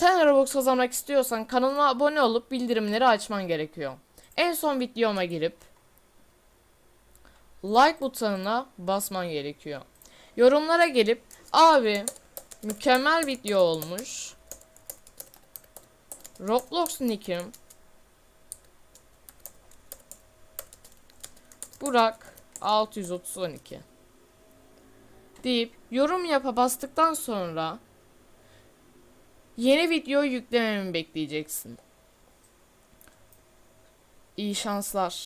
Sen Robux kazanmak istiyorsan kanalıma abone olup bildirimleri açman gerekiyor. En son videoma girip like butonuna basman gerekiyor. Yorumlara gelip abi mükemmel video olmuş. Roblox nickim Burak 632 deyip yorum yapa bastıktan sonra yeni video yüklememi bekleyeceksin. İyi şanslar.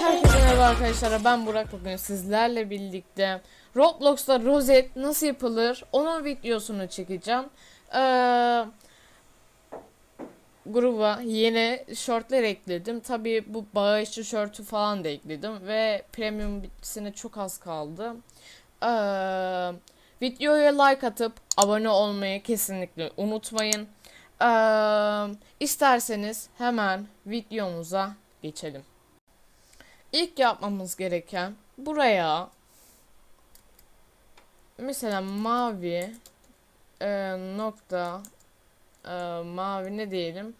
Herkese merhaba arkadaşlar ben Burak bugün sizlerle birlikte Roblox'ta rozet nasıl yapılır onun videosunu çekeceğim. Ee, gruba yeni shortlar ekledim. Tabi bu bağışçı short'u falan da ekledim ve premium bitmesine çok az kaldı. Ee, videoya like atıp abone olmayı kesinlikle unutmayın. Ee, isterseniz hemen videomuza geçelim. İlk yapmamız gereken buraya mesela mavi e, nokta e, mavi ne diyelim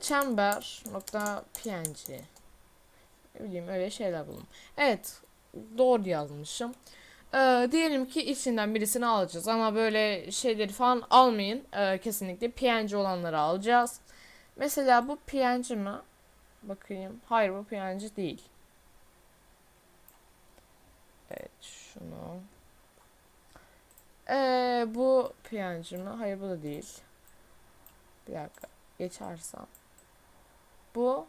çember nokta png ne bileyim öyle şeyler bulalım. Evet doğru yazmışım. E, diyelim ki içinden birisini alacağız ama böyle şeyleri falan almayın. E, kesinlikle png olanları alacağız. Mesela bu png mi? Bakayım. Hayır bu png değil. Evet şunu. Ee, bu PNG mi? Hayır bu da değil. Bir dakika. Geçersem. Bu.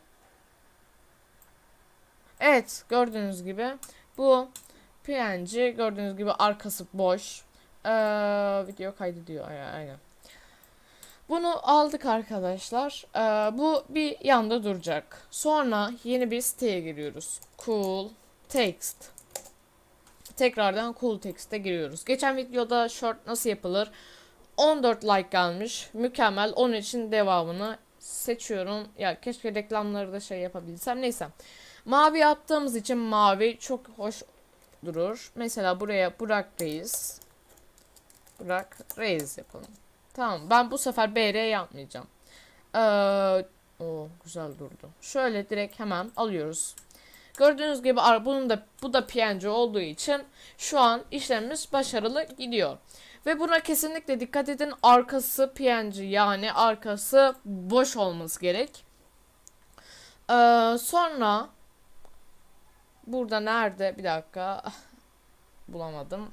Evet gördüğünüz gibi. Bu PNG gördüğünüz gibi arkası boş. Ee, video kaydediyor. Aynen. aynen. Bunu aldık arkadaşlar. Ee, bu bir yanda duracak. Sonra yeni bir siteye giriyoruz. Cool Text tekrardan cool text'e giriyoruz. Geçen videoda short nasıl yapılır? 14 like gelmiş. Mükemmel. Onun için devamını seçiyorum. Ya keşke reklamları da şey yapabilsem. Neyse. Mavi yaptığımız için mavi çok hoş durur. Mesela buraya Burak Reis. Burak Reis yapalım. Tamam. Ben bu sefer BR yapmayacağım. Ee, o güzel durdu. Şöyle direkt hemen alıyoruz. Gördüğünüz gibi bunun da bu da PNG olduğu için şu an işlemimiz başarılı gidiyor. Ve buna kesinlikle dikkat edin. Arkası PNG yani arkası boş olması gerek. Ee, sonra burada nerede? Bir dakika. Bulamadım.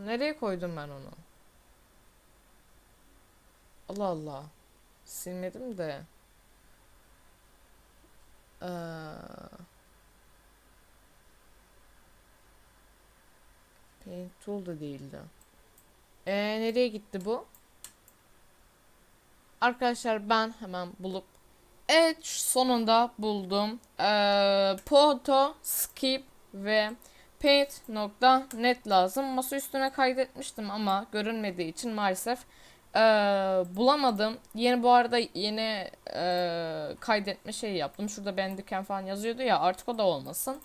Nereye koydum ben onu? Allah Allah. Silmedim de. Ee, Paint tool da değildi. Ee, nereye gitti bu? Arkadaşlar ben hemen bulup Evet sonunda buldum. Ee, Photo, Skip ve Paint.net lazım. Masa üstüne kaydetmiştim ama görünmediği için maalesef ee, bulamadım. Yeni bu arada yeni ee, kaydetme şeyi yaptım. Şurada Bandicam falan yazıyordu ya artık o da olmasın.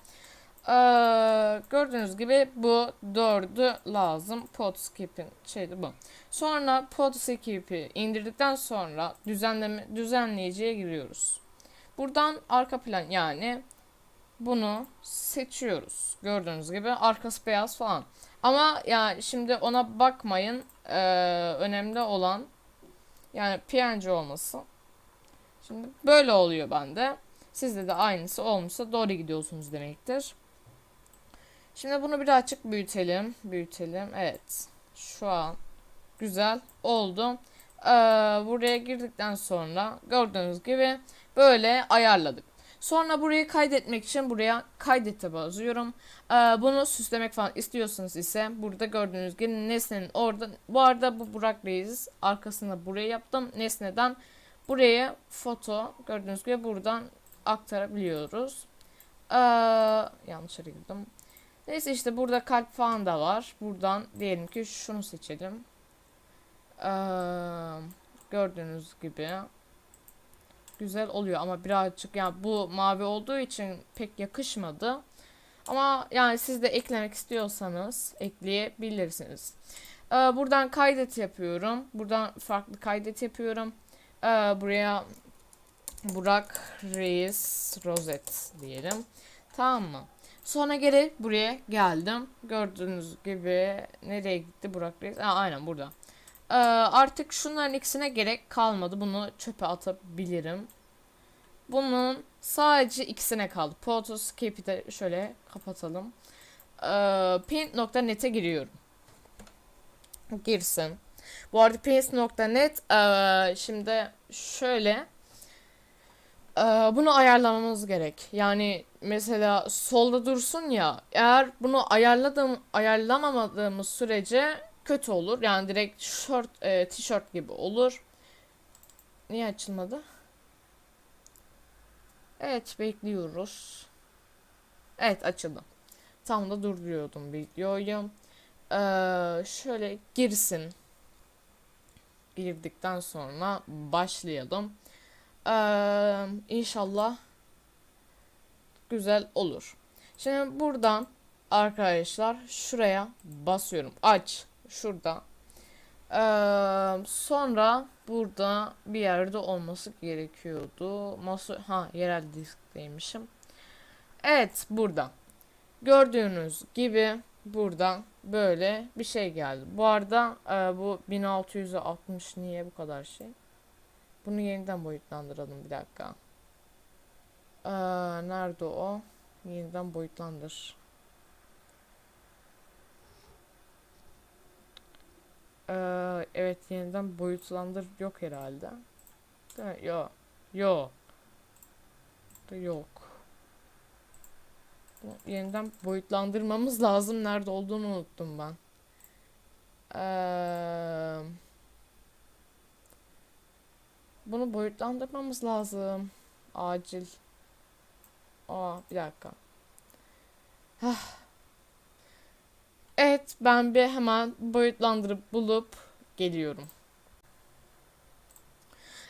Ee, gördüğünüz gibi bu dördü lazım. Podskip'in şeydi bu. Sonra Podskip'i indirdikten sonra düzenleme düzenleyiciye giriyoruz. Buradan arka plan yani bunu seçiyoruz. Gördüğünüz gibi arkası beyaz falan. Ama yani şimdi ona bakmayın. Ee, önemli olan yani PNG olması. Şimdi böyle oluyor bende. Sizde de aynısı olmuşsa doğru gidiyorsunuz demektir. Şimdi bunu birazcık büyütelim. Büyütelim. Evet. Şu an güzel oldu. Ee, buraya girdikten sonra gördüğünüz gibi böyle ayarladık. Sonra burayı kaydetmek için buraya kaydete basıyorum. Ee, bunu süslemek falan istiyorsanız ise burada gördüğünüz gibi nesnenin orada. Bu arada bu Burak Reis arkasında buraya yaptım. Nesneden buraya foto gördüğünüz gibi buradan aktarabiliyoruz. Ee, yanlış yere girdim. Neyse işte burada kalp falan da var. Buradan diyelim ki şunu seçelim. Ee, gördüğünüz gibi güzel oluyor ama birazcık yani bu mavi olduğu için pek yakışmadı. Ama yani siz de eklemek istiyorsanız ekleyebilirsiniz. Ee, buradan kaydet yapıyorum. Buradan farklı kaydet yapıyorum. Ee, buraya Burak Reis Rozet diyelim. Tamam mı? Sonra geri buraya geldim. Gördüğünüz gibi nereye gitti Burak Reis? Aa, aynen burada. Ee, artık şunların ikisine gerek kalmadı. Bunu çöpe atabilirim. Bunun sadece ikisine kaldı. Photoscape'i de şöyle kapatalım. Ee, Paint.net'e giriyorum. Girsin. Bu arada Paint.net ee, şimdi şöyle bunu ayarlamamız gerek. Yani mesela solda dursun ya eğer bunu ayarladığım ayarlamamadığımız sürece kötü olur. Yani direkt short e, tişört gibi olur. Niye açılmadı? Evet bekliyoruz. Evet açıldı. Tam da durduruyordum videoyu. Ee, şöyle girsin. Girdikten sonra başlayalım. Ee, inşallah güzel olur. Şimdi buradan arkadaşlar şuraya basıyorum. Aç. Şurada. Sonra burada bir yerde olması gerekiyordu. Masa ha yerel diskteymişim. Evet burada. Gördüğünüz gibi buradan böyle bir şey geldi. Bu arada bu 1660 niye bu kadar şey? Bunu yeniden boyutlandıralım bir dakika. Ee, nerede o? Yeniden boyutlandır. Ee, evet yeniden boyutlandır yok herhalde. Değil mi? Yok. Yok. Yok. Yeniden boyutlandırmamız lazım. Nerede olduğunu unuttum ben. Eee bunu boyutlandırmamız lazım. Acil. Aa bir dakika. Hah. Evet ben bir hemen boyutlandırıp bulup geliyorum.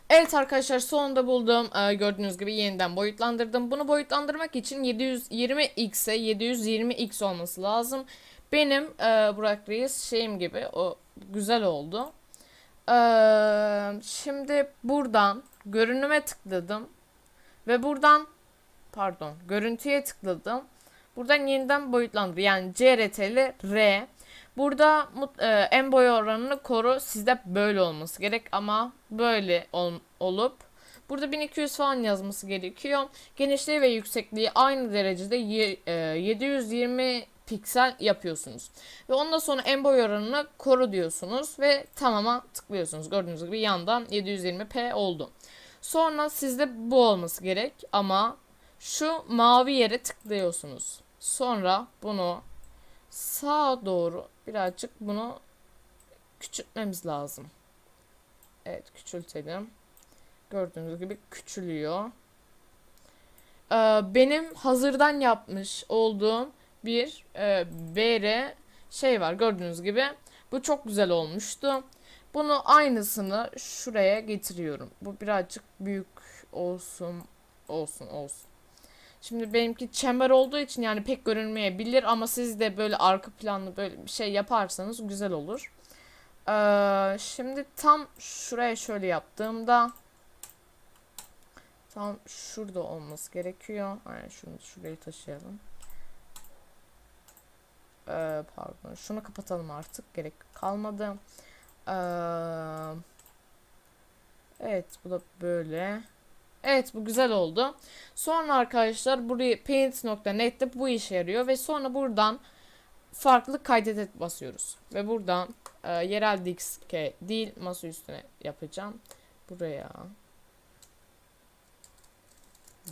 Evet arkadaşlar sonunda buldum. Ee, gördüğünüz gibi yeniden boyutlandırdım. Bunu boyutlandırmak için 720x'e 720x olması lazım. Benim e, Burak Reis şeyim gibi o güzel oldu. Ee, şimdi buradan görünüme tıkladım ve buradan pardon görüntüye tıkladım. Buradan yeniden boyutlandır yani CRT'li R. Burada e, en boy oranını koru. Sizde böyle olması gerek ama böyle ol- olup burada 1200 falan yazması gerekiyor. Genişliği ve yüksekliği aynı derecede ye- e, 720 piksel yapıyorsunuz. Ve ondan sonra en boy oranını koru diyorsunuz ve tamama tıklıyorsunuz. Gördüğünüz gibi yandan 720p oldu. Sonra sizde bu olması gerek ama şu mavi yere tıklıyorsunuz. Sonra bunu sağa doğru birazcık bunu küçültmemiz lazım. Evet küçültelim. Gördüğünüz gibi küçülüyor. Ee, benim hazırdan yapmış olduğum bir e, BR şey var gördüğünüz gibi. Bu çok güzel olmuştu. Bunu aynısını şuraya getiriyorum. Bu birazcık büyük olsun olsun olsun. Şimdi benimki çember olduğu için yani pek görünmeyebilir ama siz de böyle arka planlı böyle bir şey yaparsanız güzel olur. Ee, şimdi tam şuraya şöyle yaptığımda tam şurada olması gerekiyor. Aynen şunu şurayı taşıyalım. Ee, pardon. Şunu kapatalım artık. Gerek kalmadı. Ee, evet bu da böyle. Evet bu güzel oldu. Sonra arkadaşlar burayı paint.net'te bu işe yarıyor ve sonra buradan farklı kaydet basıyoruz. Ve buradan e, yerel diske değil masa üstüne yapacağım. Buraya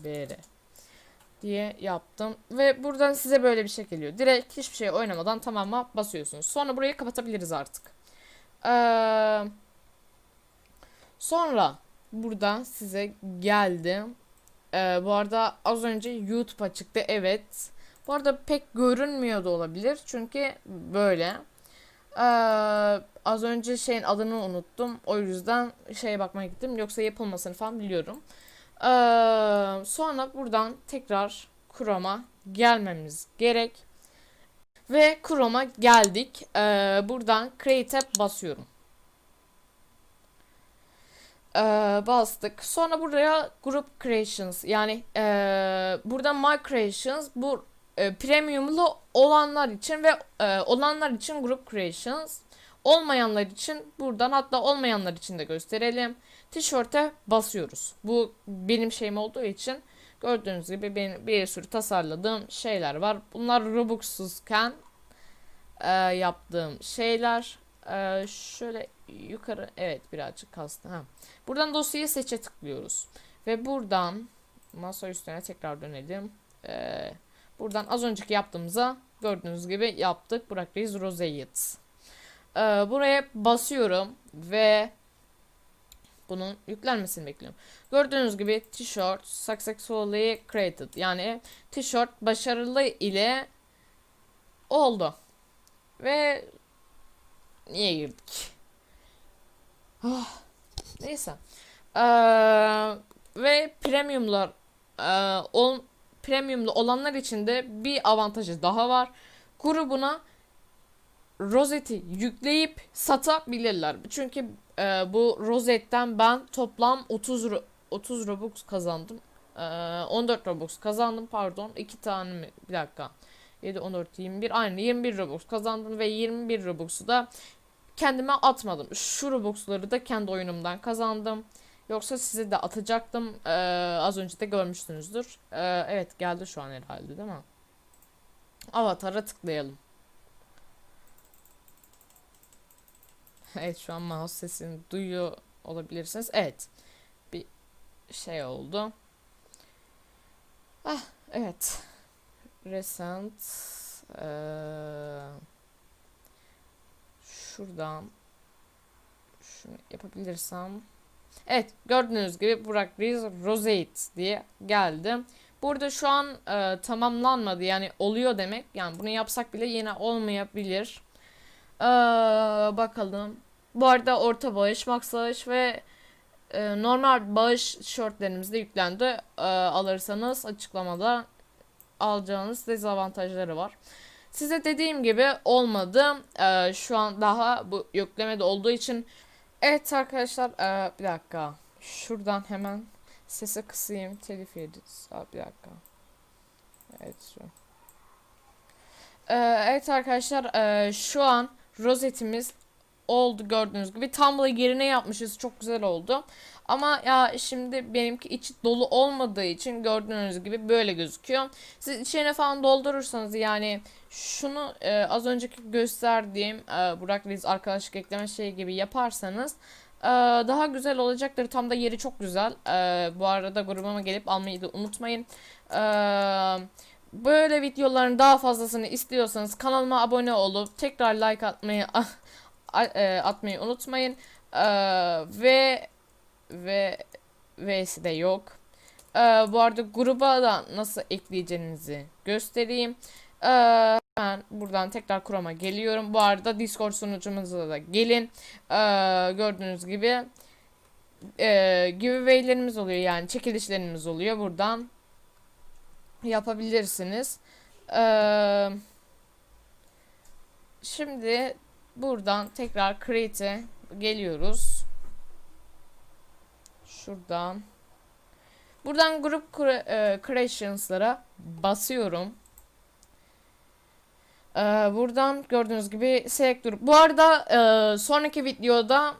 BR diye yaptım. Ve buradan size böyle bir şey geliyor. Direkt hiçbir şey oynamadan tamama basıyorsunuz. Sonra burayı kapatabiliriz artık. Ee, sonra buradan size geldi. Ee, bu arada az önce YouTube açıktı. Evet. Bu arada pek görünmüyor da olabilir. Çünkü böyle. Ee, az önce şeyin adını unuttum. O yüzden şeye bakmaya gittim. Yoksa yapılmasını falan biliyorum. Sonra buradan tekrar Chrome'a gelmemiz gerek. Ve Chrome'a geldik. Ee, buradan Create'e basıyorum. Ee, bastık. Sonra buraya Group Creations yani ee, buradan My Creations bu e, premiumlu olanlar için ve e, olanlar için Group Creations olmayanlar için buradan hatta olmayanlar için de gösterelim. Tişörte basıyoruz. Bu benim şeyim olduğu için gördüğünüz gibi benim bir sürü tasarladığım şeyler var. Bunlar Robux'suzken e, yaptığım şeyler. E, şöyle yukarı evet birazcık kastı. Ha. Buradan dosyayı seçe tıklıyoruz. Ve buradan masa üstüne tekrar dönelim. E, buradan az önceki yaptığımıza gördüğünüz gibi yaptık. Burak Reis Roseit. E, buraya basıyorum ve bunun yüklenmesini bekliyorum. Gördüğünüz gibi tişört successfully created yani tişört başarılı ile oldu. Ve niye girdik? Ah, neyse. Ee, ve premiumlar e, ol, premiumlu olanlar için de bir avantajı daha var. Grubuna rozeti yükleyip satabilirler. Çünkü e, bu rozetten ben toplam 30 ro- 30 Robux kazandım. E, 14 Robux kazandım pardon. 2 tane mi? Bir dakika. 7, 14, 21. Aynı 21 Robux kazandım ve 21 Robux'u da kendime atmadım. Şu Robux'ları da kendi oyunumdan kazandım. Yoksa size de atacaktım. E, az önce de görmüşsünüzdür. E, evet geldi şu an herhalde değil mi? Avatar'a tıklayalım. Evet şu an mouse sesini duyuyor olabilirsiniz. Evet. Bir şey oldu. Ah evet. Recent eee, şuradan şunu yapabilirsem Evet gördüğünüz gibi Burak Reis Rosate diye geldi. Burada şu an e, tamamlanmadı yani oluyor demek. Yani bunu yapsak bile yine olmayabilir. Ee, bakalım. Bu arada orta bağış, max bağış ve e, normal bağış tişörtlerimiz de yüklendi. Ee, alırsanız açıklamada alacağınız dezavantajları var. Size dediğim gibi olmadı. Ee, şu an daha bu yüklemede olduğu için. Evet arkadaşlar ee, bir dakika. Şuradan hemen sesi kısayım. Telif. Aa, bir dakika. Evet şu. Ee, evet arkadaşlar ee, şu an rozetimiz oldu gördüğünüz gibi. Da yerine yapmışız. Çok güzel oldu. Ama ya şimdi benimki içi dolu olmadığı için gördüğünüz gibi böyle gözüküyor. Siz içine falan doldurursanız yani şunu e, az önceki gösterdiğim e, Burak Reis arkadaşlık ekleme şeyi gibi yaparsanız e, daha güzel olacaktır. Tam da yeri çok güzel. E, bu arada grubuma gelip almayı da unutmayın. E, böyle videoların daha fazlasını istiyorsanız kanalıma abone olup tekrar like atmayı a- e, atmayı unutmayın. E, ve ve V'si de yok. E, bu arada gruba da nasıl ekleyeceğinizi göstereyim. E, ben buradan tekrar Chrome'a geliyorum. Bu arada Discord sunucumuza da gelin. E, gördüğünüz gibi e, giveaway'lerimiz oluyor yani çekilişlerimiz oluyor. Buradan yapabilirsiniz. Eee Şimdi buradan tekrar create'e geliyoruz. Şuradan. Buradan grup e, creations'lara basıyorum. Ee, buradan gördüğünüz gibi select grup. Bu arada e, sonraki videoda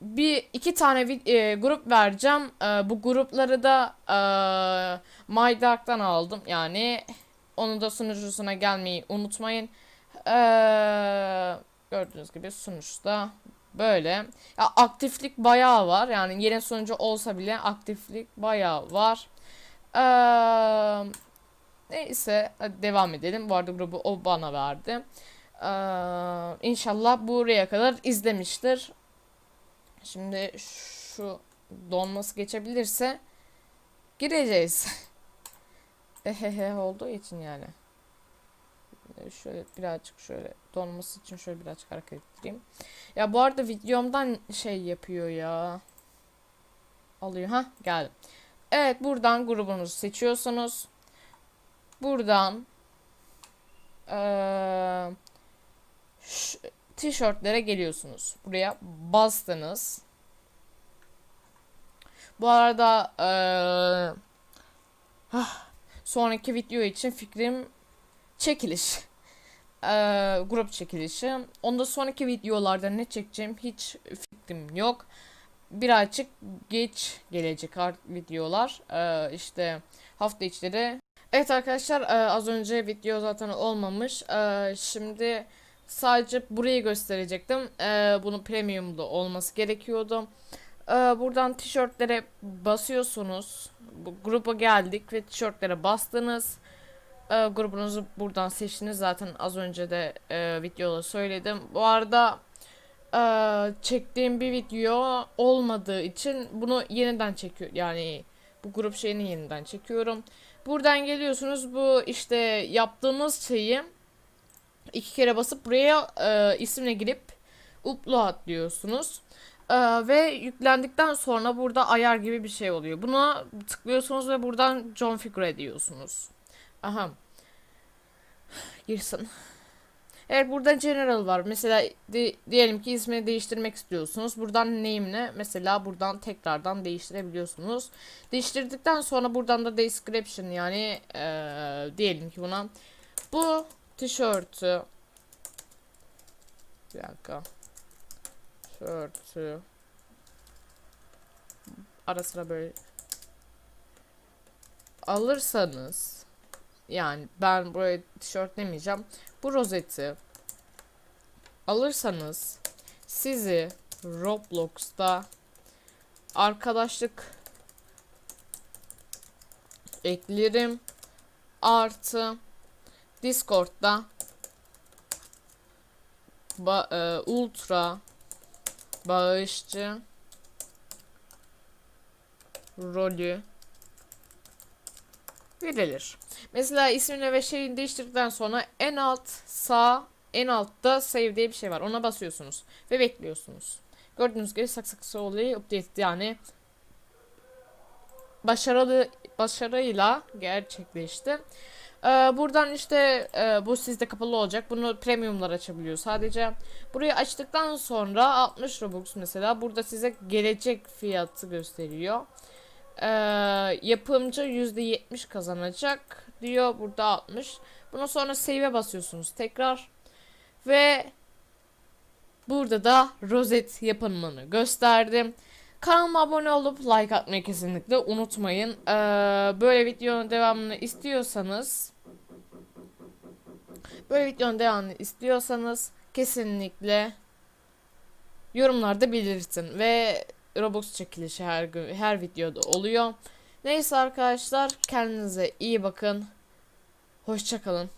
bir iki tane e, grup vereceğim. E, bu grupları da e, MyDark'tan aldım. Yani onun da sunucusuna gelmeyi unutmayın. Ee, gördüğünüz gibi sonuçta böyle. Ya aktiflik bayağı var. Yani yeni sunucu olsa bile aktiflik bayağı var. Ee, neyse devam edelim. Bu arada grubu o bana verdi. Ee, inşallah buraya kadar izlemiştir. Şimdi şu donması geçebilirse gireceğiz. Ehehe olduğu için yani. Ee, Şöyle birazcık şöyle donması için şöyle birazcık hareket ettireyim. Ya bu arada videomdan şey yapıyor ya. Alıyor ha geldim. Evet buradan grubunuzu seçiyorsunuz. Buradan eee, ş- tişörtlere geliyorsunuz. Buraya bastınız. Bu arada eee, ah, sonraki video için fikrim çekiliş. Eee, grup çekilişi. Onda sonraki videolarda ne çekeceğim hiç fikrim yok. Birazcık geç gelecek videolar. Eee işte hafta içleri. Evet arkadaşlar eee, az önce video zaten olmamış. Eee, şimdi sadece burayı gösterecektim. Eee bunu premium'da olması gerekiyordu. Eee, buradan tişörtlere basıyorsunuz. Bu gruba geldik ve tişörtlere bastınız. Eee, grubunuzu buradan seçtiniz. Zaten az önce de eee, videoda söyledim. Bu arada eee, çektiğim bir video olmadığı için bunu yeniden çekiyor. Yani bu grup şeyini yeniden çekiyorum. Buradan geliyorsunuz. Bu işte yaptığınız şeyi iki kere basıp buraya eee isimle girip upload diyorsunuz. Eee, ve yüklendikten sonra burada ayar gibi bir şey oluyor. Buna tıklıyorsunuz ve buradan John Figure diyorsunuz. Aha. Girsin. Evet burada general var. Mesela di- diyelim ki ismini değiştirmek istiyorsunuz. Buradan name'le mesela buradan tekrardan değiştirebiliyorsunuz. Değiştirdikten sonra buradan da description yani eee, diyelim ki buna bu tişörtü bir dakika tişörtü ara sıra böyle alırsanız yani ben buraya tişört demeyeceğim. Bu rozeti alırsanız sizi Roblox'ta arkadaşlık eklerim artı Discord'da ba- e, ultra bağışçı rolü verilir. Mesela ismini ve şeyini değiştirdikten sonra en alt sağ en altta save diye bir şey var. Ona basıyorsunuz ve bekliyorsunuz. Gördüğünüz gibi successfully update yani başarılı başarıyla gerçekleşti. Ee, buradan işte e, bu sizde kapalı olacak. Bunu premiumlar açabiliyor sadece. Burayı açtıktan sonra 60 Robux mesela burada size gelecek fiyatı gösteriyor. Ee, yapımcı %70 kazanacak diyor burada 60. Bundan sonra save'e basıyorsunuz tekrar. Ve burada da rozet yapımını gösterdim. Kanalıma abone olup like atmayı kesinlikle unutmayın. Ee, böyle videonun devamını istiyorsanız böyle videonun devamını istiyorsanız kesinlikle yorumlarda belirtin ve Robux çekilişi her gün her videoda oluyor. Neyse arkadaşlar kendinize iyi bakın. Hoşçakalın.